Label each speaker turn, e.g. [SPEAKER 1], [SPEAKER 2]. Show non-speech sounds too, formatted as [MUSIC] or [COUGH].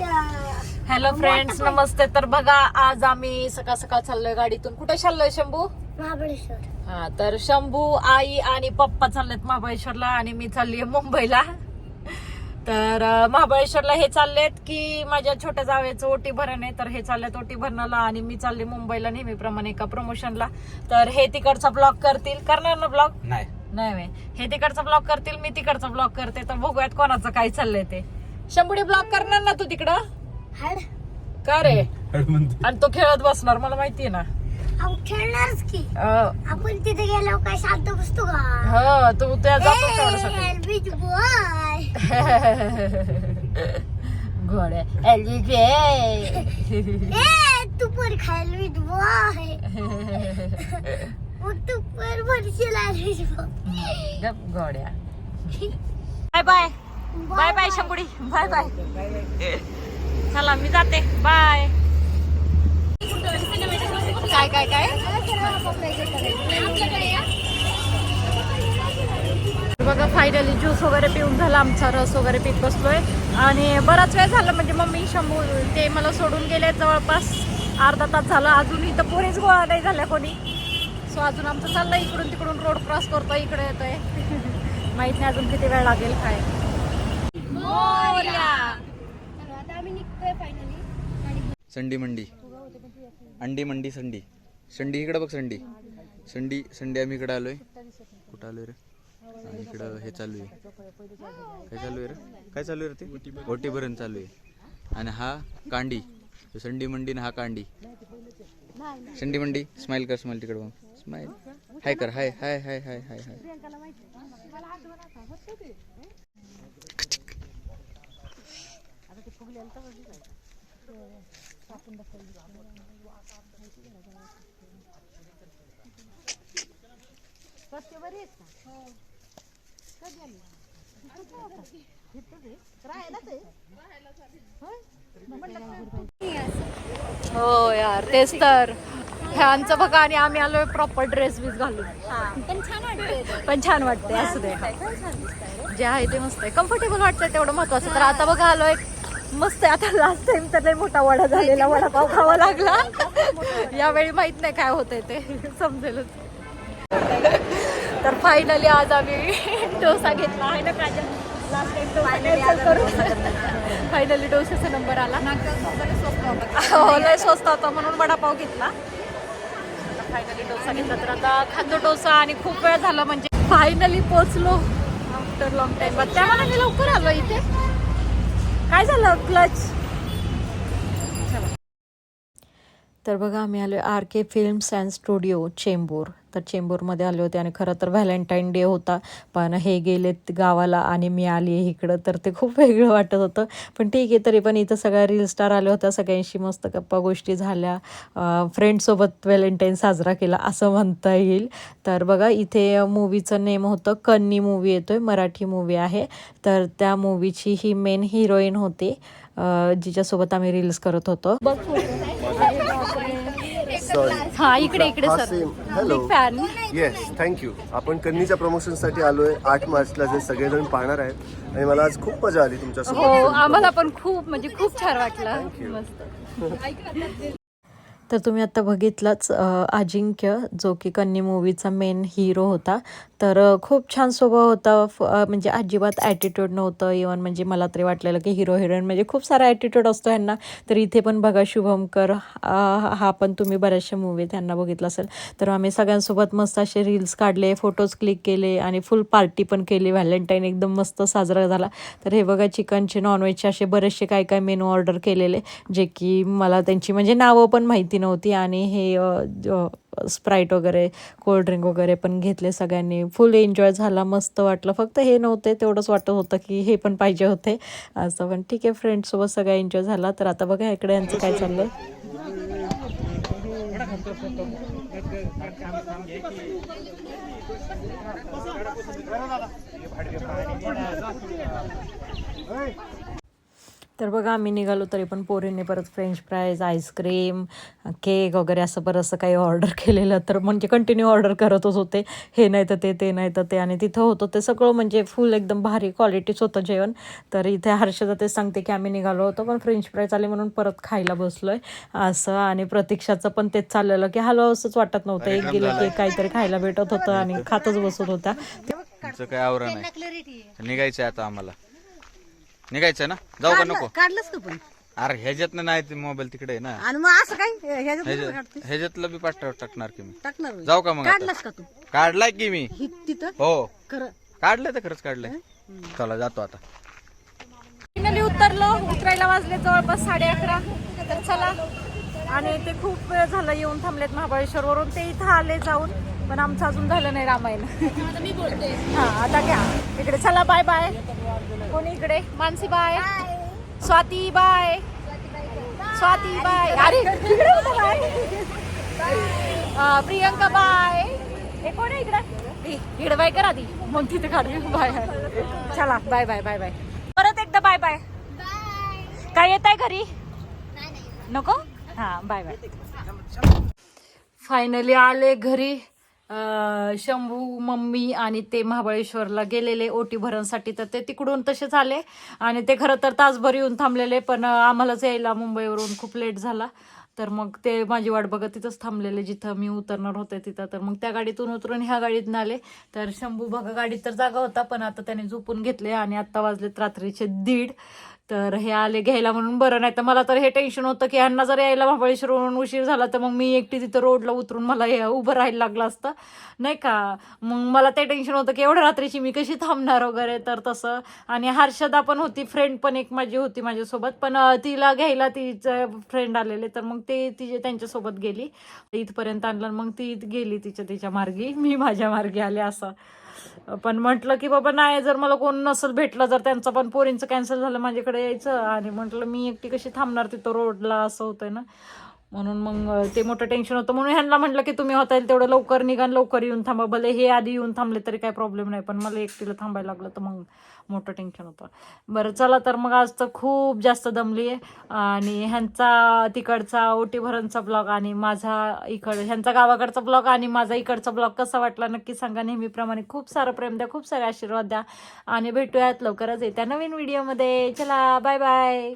[SPEAKER 1] Hello friends नमस्ते. तर बघा आज आम्ही सकाळ सकाळ चाललोय गाडीतून. कुठे चाललोय शंभू?
[SPEAKER 2] महाबळेश्वर.
[SPEAKER 1] हा तर शंभू आई आणि पप्पा चाललेत महाबळेश्वरला आणि मी चाललीये मुंबईला. तर अं, महाबळेश्वरला हे चाललेत की माझ्या छोट्या जावेचं ओटी भरण आहे तर हे चाललेत ओटी भरणाला आणि मी चालले मुंबईला नेहमीप्रमाणे एका प्रमोशनला तर हे तिकडचा ब्लॉग करतील. करणार ना ब्लॉग
[SPEAKER 3] नाही.
[SPEAKER 1] नाही व्हय. हे तिकडचा ब्लॉग करतील मी तिकडचा ब्लॉग करते. तर बघूयात कोणाचं काय चाललंय ते. शंभुडी ब्लॉग करणार ना तू तिकडं?
[SPEAKER 2] हाड.
[SPEAKER 1] का रे?
[SPEAKER 3] म्हणते.
[SPEAKER 1] आणि तो खेळत बसणार मला माहितीये ना.
[SPEAKER 2] अहो खेळणारच की.
[SPEAKER 1] अं,
[SPEAKER 2] आपण तिथे गेलो काय शांत बसतो का?
[SPEAKER 1] हो तू त्या जातो तेवढ्यासाठी.
[SPEAKER 2] ए, बीच बॉय
[SPEAKER 1] घोड्या
[SPEAKER 2] ए तू पण खायला बीच बॉय मग तू पण भरशील बीच बॉय
[SPEAKER 1] गप घोड्या. Bye bye. बाय बाय शंभुडी बाय बाय. चला मी जाते. बाय. काय काय काय? बघा फायनली ज्यूस वगैरे पिऊन झाला आमचा रस वगैरे पीत बसलोय. आणि बराच वेळ झाला म्हणजे मम्मी शंभू ते मला सोडून गेले जवळपास. अर्धा तास झाला. अजून इथं पोरीच गोळा नाही झाल्या कोणी. सो अजून आमचं चाललंय इकडून तिकडून रोड क्रॉस करतो इकडे येतोय. [LAUGHS] माहीत नाही अजून किती वेळ लागेल काय मोरया.
[SPEAKER 2] आता आम्ही निघतोय फायनली
[SPEAKER 3] संडी मंडी. अंडी मंडी संडी. संडी इकडं बघ संडी. संडी संडी आम्ही इकडं आलोय. कुठं आलोय रे? आणि इकडं हे चालू आहे. काय चालू आहे रे? काय चालू आहे रे ते? ओटी भरण चालू आहे. आणि हा कांडी. तो संडी मंडी आणि हा कांडी. संडी मंडी स्माइल कर स्माइल तिकडं बघ. स्माइल हाय कर. हाय हाय हाय हाय हाय हाय
[SPEAKER 1] हो यार तेच तर ह्यांचं बघा आणि आम्ही आलोय प्रॉपर ड्रेस बीस घालून
[SPEAKER 2] पण छान वाटतंय
[SPEAKER 1] पण छान वाटते असू दे जे आहे ते मस्त आहे कम्फर्टेबल वाटतंय तेवढं महत्वाचं तर आता बघा आलोय मस्त आता लास्ट टाइम तर लय मोठा वडा झालेला वडापाव खावा लागला. यावेळी माहीत नाही काय होतंय ते. समजेलच. तर फायनली आज आम्ही डोसा घेतला. आहे ना काजल? लास्ट टाइम डोसा करू फायनली डोसाचा नंबर आला. हो लय स्वस्त होता म्हणून वडापाव घेतला. फायनली डोसा घेतला तर आता खातो डोसा आणि खूप वेळ झाला म्हणजे फायनली पोचलो आफ्टर लॉंग टाइम त्या मला मी लवकर आलो इथे. काय झालं क्लच तर बघा आम्ही आलो R K films and studio Chembur. तर चेंबूरमध्ये आले होते आणि खरं तर व्हॅलेंटाईन डे होता. पण हे गेलेत गावाला आणि मी आली आहे इकडं तर ते खूप वेगळं वाटत होतं. पण ठीक आहे तरी पण इथं सगळ्या रील स्टार आल्या होत्या सगळ्यांशी मस्त गप्पा गोष्टी झाल्या. फ्रेंडसोबत व्हॅलेंटाईन साजरा केला असं म्हणता येईल. तर बघा इथे मूवीचं नेम होतं कन्नी मूवी आहे मराठी मूवी आहे. तर त्या मूवीची ही मेन हिरोईन होती जिच्यासोबत आम्ही रील्स करत होतो. हा इकडे इकडे
[SPEAKER 4] हा
[SPEAKER 1] sir.
[SPEAKER 4] Same hello
[SPEAKER 1] fan
[SPEAKER 4] yes thank you आपण कन्नीच्या प्रमोशनसाठी आलोय. आठ मार्चला जे सगळेजण पाहणार आहेत. आणि मला आज खूप मजा आली
[SPEAKER 1] हो
[SPEAKER 4] तुमच्यासोबत
[SPEAKER 1] आम्हाला पण खूप म्हणजे खूप छान वाटलं. मस्त. तर तुम्ही आता बघितलंच अ, अजिंक्य जो की कन्नी मूवीचा मेन हिरो होता. तर खूप छान स्वभाव होता. फ- म्हणजे अजिबात ॲटिट्यूड नव्हतं. इवन म्हणजे मला तरी वाटलेलं की हिरो हिरोईन म्हणजे खूप सारा ॲटिट्यूड असतो ह्यांना तर इथे पण बघा शुभमकर हा पण तुम्ही बऱ्याचशा मूवी त्यांना बघितला असेल. तर आम्ही सगळ्यांसोबत मस्त असे रील्स काढले फोटोज क्लिक केले आणि फुल पार्टी पण केली. व्हॅलेंटाईन एकदम मस्त साजरा झाला. तर हे बघा चिकनचे नॉनव्हेजचे असे बरेचसे काय काय मेनू ऑर्डर केलेले जे की मला त्यांची म्हणजे नावं पण माहिती नव्हती. आणि हे स्प्राईट वगैरे कोल्ड्रिंक वगैरे पण घेतले सगळ्यांनी. फुल एन्जॉय झाला मस्त वाटलं. फक्त हे नव्हते तेवढंच वाटत होतं की हे पण पाहिजे होते. असं पण ठीक आहे फ्रेंड्ससोबत सगळा एन्जॉय झाला. तर आता बघा इकडे यांचं काय चाललंय तर बघा आम्ही निघालो तरी पण पोरींनी परत फ्रेंच फ्राईज आईस्क्रीम केक वगैरे असं बरंचसं काही ऑर्डर केलेलं. तर म्हणजे कंटिन्यू ऑर्डर करतच होते. हे नाही तर ते ते नाही तर ते. आणि तिथं होतं ते सगळं म्हणजे फुल एकदम भारी क्वालिटीच होतं जेवण. तर इथे हर्षदा ते सांगते की आम्ही निघालो होतो पण फ्रेंच फ्राईज आले म्हणून परत खायला बसलोय. असं आणि प्रतीक्षाचं पण तेच चाललेलं की हॅलो असंच वाटत नव्हतं. एक गेलं की काहीतरी खायला भेटत होतं आणि खातच बसत होत्या.
[SPEAKER 3] तुमचं काय आवरण आहे निघायचं आता आम्हाला. निघायचं ना? जाऊ का नको?
[SPEAKER 5] काढलंच का पण?
[SPEAKER 3] अरे ह्याच्यातनं नाही ते मोबाईल तिकडे आहे ना.
[SPEAKER 5] आणि मग असं काय? ह्याच्यात
[SPEAKER 3] ह्याच्यातलं बी पाठ टाकणार की मी.
[SPEAKER 5] टाकणार.
[SPEAKER 3] जाऊ का मग आता?
[SPEAKER 5] काढलास का तू?
[SPEAKER 3] काढलाय की मी.
[SPEAKER 5] हि तिथं?
[SPEAKER 3] हो.
[SPEAKER 5] खरं.
[SPEAKER 3] काढलंय तर खरंच काढलंय. चला जातो आता.
[SPEAKER 1] फायनली उतरलो. उतरायला वाजले जवळपास साडे अकरा. तर चला. आणि ते खूप वेळ झालं येऊन थांबलेत महाबळेश्वर वरून ते इथं आले जाऊन. पण आमचं अजून झालं नाही रामायण. मी बोलते. हा आता घ्या. इकडे चला बाय बाय. कोणी इकडे? Mansi bye. Swati bye. Swati bye. अरे प्रियंका बाय. हे कोण आहे इकडे? इकडे बाय करा ती मग तिथे काढू बाय चला बाय बाय बाय बाय. परत एकदा बाय बाय. काय येत आहे घरी? नको? हा बाय बाय. फायनली आले घरी. शंभू मम्मी आणि ते महाबळेश्वरला गेलेले ओटी भरणसाठी तर ते तिकडून तसेच आले. आणि ते खरं तर तासभर येऊन थांबलेले पण आम्हालाच यायला मुंबईवरून खूप लेट झाला. तर मग ते माझी वाट बघत तिथंच थांबलेले जिथं मी उतरणार होते तिथं. तर मग त्या गाडीतून उतरून ह्या गाडीत आले. तर शंभू बघा गाडीत तर जागा होता पण आता त्याने झोपून घेतले आणि आत्ता वाजलेत रात्रीचे दीड. तर हे आले घ्यायला म्हणून बरं नाही तर मला तर हे टेन्शन होतं की ह्यांना जर यायला महाबळेश्वरवरून उशीर झाला तर मग मी एकटी तिथं रोडला उतरून मला हे उभं राहायला लागलं असतं. नाही का? मग मला ते टेन्शन होतं की एवढ्या रात्रीची मी कशी थांबणार वगैरे? तर तसं. आणि हर्षदा पण होती फ्रेंड पण एक माझी होती माझ्यासोबत. पण तिला घ्यायला तिचं फ्रेंड आलेले तर मग ते तिचे त्यांच्यासोबत गेली. इथपर्यंत आणलं मग ती गेली तिच्या तिच्या मार्गी. मी माझ्या मार्गी आले असं. पण म्हटलं की बाबा नाही जर मला कोण नसेल भेटलं जर त्यांचं पण पोरींचं कॅन्सल झालं माझ्याकडे यायचं. आणि म्हटलं मी एकटी कशी थांबणार तिथं रोडला असं होतंय ना. म्हणून मग ते मोठं टेन्शन होतं. म्हणून ह्यांना म्हटलं की तुम्ही होता येईल तेवढं लवकर निघा लवकर येऊन थांबा. भले हे आधी येऊन थांबले तरी काही प्रॉब्लेम नाही पण मला एकटीला थांबायला लागलं तर मग मोठं टेन्शन होतं. बरं चला तर मग आज तर खूप जास्त दमली आहे. आणि ह्यांचा तिकडचा ओटी भरणचा ब्लॉग आणि माझा इकड ह्यांचा गावाकडचा ब्लॉग आणि माझा इकडचा ब्लॉग कसा वाटला नक्की सांगा. नेहमीप्रमाणे खूप सारं प्रेम द्या खूप सारे आशीर्वाद द्या. आणि भेटूयात लवकरच येत्या नवीन व्हिडिओमध्ये चला बाय बाय